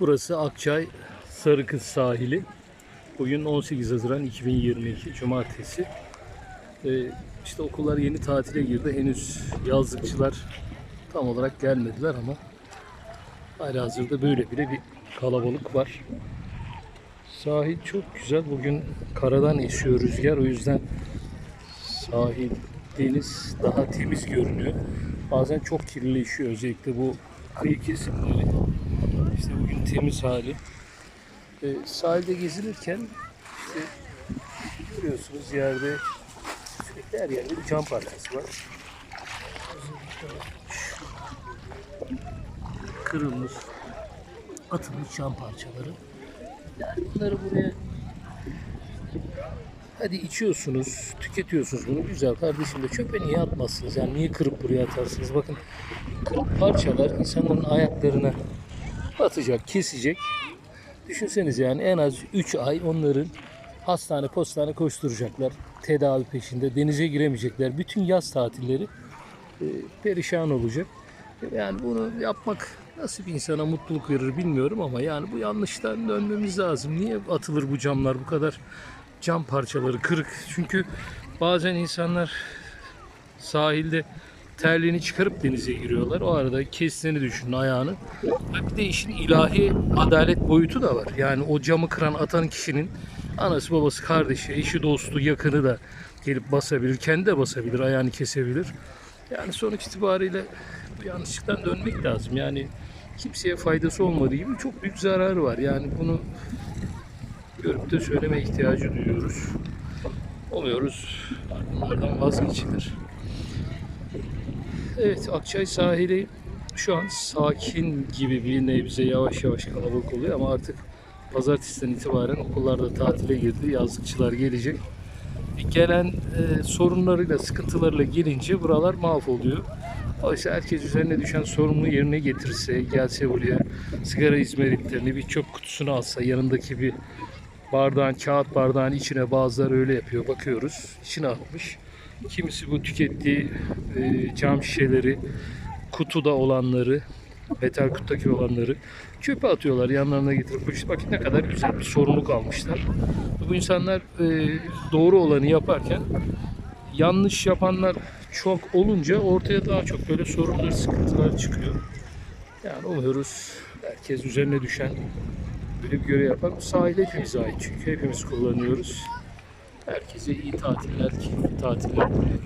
Burası Akçay Sarıkız sahili. Bugün 18 Haziran 2022 Cumartesi. Ee, işte okullar yeni tatile girdi. Henüz yazlıkçılar tam olarak gelmediler ama hala hazırda böyle bile bir kalabalık var. Sahil çok güzel. Bugün karadan esiyor rüzgar. O yüzden sahil, deniz daha temiz görünüyor. Bazen çok kirlileşiyor. Özellikle bu kıyı kesimleri. İşte bugün temiz hali. Ee, sahilde gezinirken işte görüyorsunuz yerde sürekli her yerde bir cam parçası var. Kırılmış, atılmış cam parçaları. Yani bunları buraya Hadi içiyorsunuz, tüketiyorsunuz bunu. Güzel kardeşim de çöpe niye atmazsınız? Yani niye kırıp buraya atarsınız? Bakın kırık parçalar insanların ayaklarına batacak, kesecek. Düşünseniz yani en az 3 ay onların hastane postane koşturacaklar. Tedavi peşinde. Denize giremeyecekler. Bütün yaz tatilleri e, perişan olacak. Yani bunu yapmak nasıl bir insana mutluluk verir bilmiyorum ama yani bu yanlıştan dönmemiz lazım. Niye atılır bu camlar bu kadar cam parçaları kırık? Çünkü bazen insanlar sahilde terliğini çıkarıp denize giriyorlar. O arada kestiğini düşünün ayağını. Bir de işin ilahi adalet boyutu da var. Yani o camı kıran atan kişinin anası babası kardeşi, eşi dostu yakını da gelip basabilir. Kendi de basabilir, ayağını kesebilir. Yani sonuç itibariyle yanlışlıktan dönmek lazım. Yani kimseye faydası olmadığı gibi çok büyük zararı var. Yani bunu görüp de söyleme ihtiyacı duyuyoruz. Umuyoruz bunlardan vazgeçilir. Evet Akçay sahili şu an sakin gibi bir nebze yavaş yavaş kalabalık oluyor ama artık pazartesiden itibaren okullar da tatile girdi. Yazlıkçılar gelecek. Gelen e, sorunlarıyla, sıkıntılarıyla gelince buralar mahvoluyor. Oysa herkes üzerine düşen sorumluluğu yerine getirse, gelse buraya sigara izmaritlerini bir çöp kutusuna alsa, yanındaki bir bardağın, kağıt bardağın içine bazıları öyle yapıyor. Bakıyoruz, içine atmış. Kimisi bu tükettiği e, cam şişeleri, kutuda olanları, metal kutudaki olanları çöpe atıyorlar. Yanlarına getirip poşet. Bakın ne kadar güzel bir sorumluluk almışlar. Bu insanlar e, doğru olanı yaparken yanlış yapanlar çok olunca ortaya daha çok böyle sorunlar, sıkıntılar çıkıyor. Yani umuyoruz herkes üzerine düşen böyle bir görev yapar. Bu sahil hepimize ait çünkü hepimiz kullanıyoruz. Herkese iyi tatiller, keyifli tatiller diliyorum.